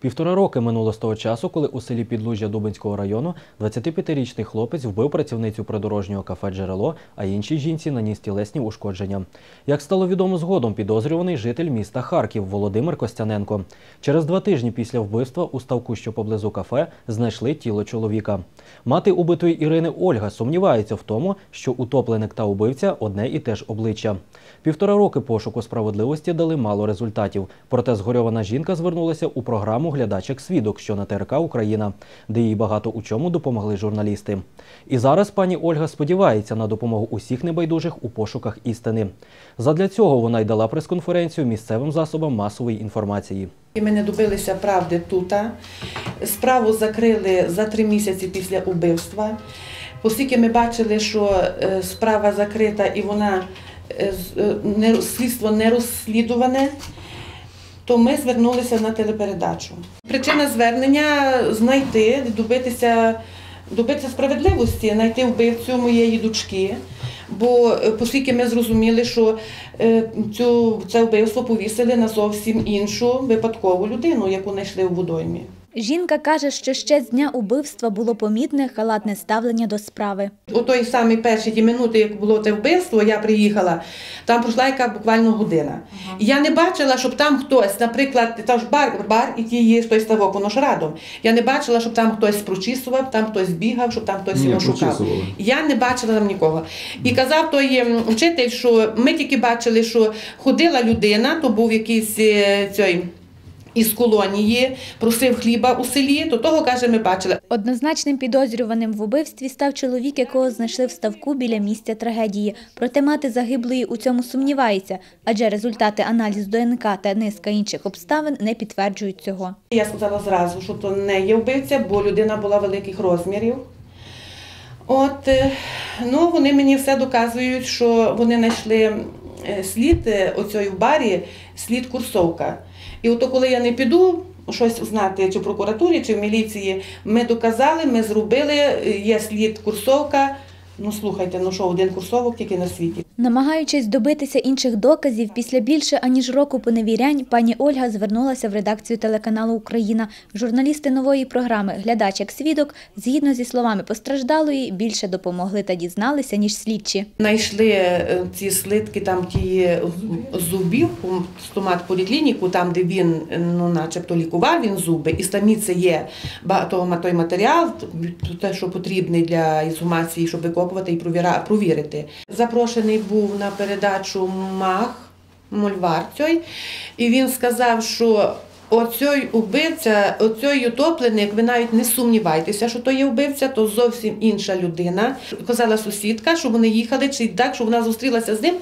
Півтора роки минуло з того часу, коли у селі Підлужжя Дубинського району 25-річний хлопець вбив працівницю придорожнього кафе Джерело, а іншій жінці наніс тілесні ушкодження. Як стало відомо згодом, підозрюваний житель міста Харків Володимир Костяненко. Через два тижні після вбивства у ставку, що поблизу кафе, знайшли тіло чоловіка. Мати убитої Ірини Ольга сумнівається в тому, що утопленик та убивця одне і те ж обличчя. Півтора роки пошуку справедливості дали мало результатів. Проте згорьована жінка звернулася у програму Глядач як свідок, що на ТРК Україна, де їй багато у чому допомогли журналісти. І зараз пані Ольга сподівається на допомогу усіх небайдужих у пошуках істини. Задля цього вона й дала прес-конференцію місцевим засобам масової інформації. Ми не добилися правди тут. Справу закрили за три місяці після убивства. Оскільки ми бачили, що е, справа закрита і вона е, е, слідство не розслідуване, то ми звернулися на телепередачу. Причина звернення знайти, добитися, добитися справедливості, знайти вбивцю моєї дочки. Бо е, оскільки ми зрозуміли, що е, цю, це вбивство повісили на зовсім іншу випадкову людину, яку знайшли в водоймі. Жінка каже, що ще з дня убивства було помітне халатне ставлення до справи. У той самий перші ті минути, як було те вбивство, я приїхала, там пройшла яка буквально година. І я не бачила, щоб там хтось, наприклад, там ж бар, бар і ті є той ставок, воно ж радом. Я не бачила, щоб там хтось прочісував, там хтось бігав, щоб там хтось Ні, його шукав. Я не бачила там нікого. І казав той ем, вчитель, що ми тільки бачили, що ходила людина, то був якийсь е, цей. Із колонії просив хліба у селі, то того каже, ми бачили. Однозначним підозрюваним в убивстві став чоловік, якого знайшли в ставку біля місця трагедії. Проте мати загиблої у цьому сумнівається, адже результати аналізу ДНК та низка інших обставин не підтверджують цього. Я сказала зразу, що то не є вбивця, бо людина була великих розмірів. От, е, ну, вони мені все доказують, що вони знайшли слід е, оцьої в барі, слід курсовка. І ото коли я не піду щось узнати, чи в прокуратурі, чи в міліції, ми доказали, ми зробили, е, є слід курсовка. Ну слухайте, ну що, один курсовок тільки на світі. Намагаючись добитися інших доказів, після більше аніж року поневірянь, пані Ольга звернулася в редакцію телеканалу Україна. Журналісти нової програми Глядач як свідок, згідно зі словами постраждалої, більше допомогли та дізналися, ніж слідчі. Знайшли е, ці слитки, там ті е, зубів, у стомат поліклініку, там, де він е, ну, начебто лікував він зуби, і самі це є багато той матеріал, те, що потрібний для ізгумації, щоб викопувати і провірити. Запрошений був на передачу Мах, мольвар цей, і він сказав, що Оцей убивця, оцей утопленик, ви навіть не сумнівайтеся, що то є вбивця, то зовсім інша людина. Казала сусідка, що вони їхали, чи так, що вона зустрілася з ним,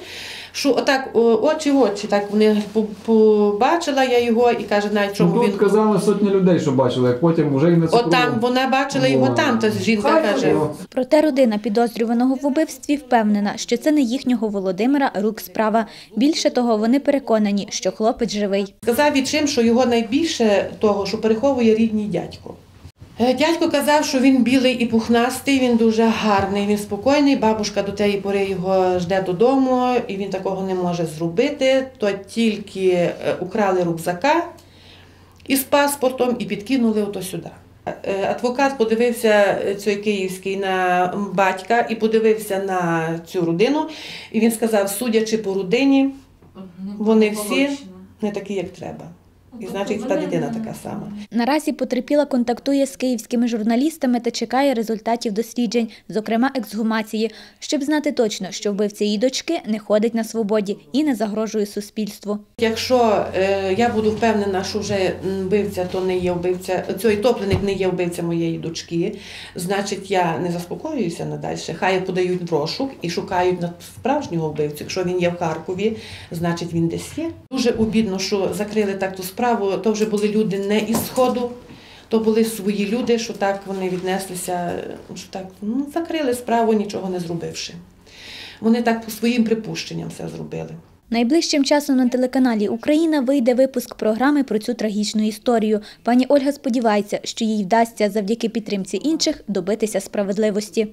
що отак очі в очі, так вони побачила я його і каже, навіть чому Тут він. казали сотні людей, що бачили, як потім вже і на От там вона бачила його Ой. там, то жінка каже. Проте родина підозрюваного в убивстві впевнена, що це не їхнього Володимира рук справа. Більше того, вони переконані, що хлопець живий. Сказав відчим, що його найбільше того, що переховує рідний дядько. Е, Дядько казав, що він білий і пухнастий, він дуже гарний, він спокійний. Бабушка до тієї пори його жде додому, і він такого не може зробити. То тільки е, украли рюкзака із паспортом і підкинули ото сюди. Е, Адвокат подивився цей київський на батька і подивився на цю родину. І він сказав, судячи по родині, вони всі не такі, як треба. І значить, та дитина така сама. Наразі потерпіла контактує з київськими журналістами та чекає результатів досліджень, зокрема ексгумації, щоб знати точно, що вбивця її дочки не ходить на свободі і не загрожує суспільству. Якщо е, я буду впевнена, що вже вбивця, то не є вбивця, цей топленик не є вбивця моєї дочки, значить я не заспокоююся надалі. Хай подають в розшук і шукають на справжнього вбивцю. Якщо він є в Харкові, значить він десь є. Дуже обідно, що закрили так ту справу. То вже були люди не із сходу. То були свої люди, що так вони віднеслися, що так ну, закрили справу, нічого не зробивши. Вони так по своїм припущенням все зробили. Найближчим часом на телеканалі Україна вийде випуск програми про цю трагічну історію. Пані Ольга сподівається, що їй вдасться завдяки підтримці інших добитися справедливості.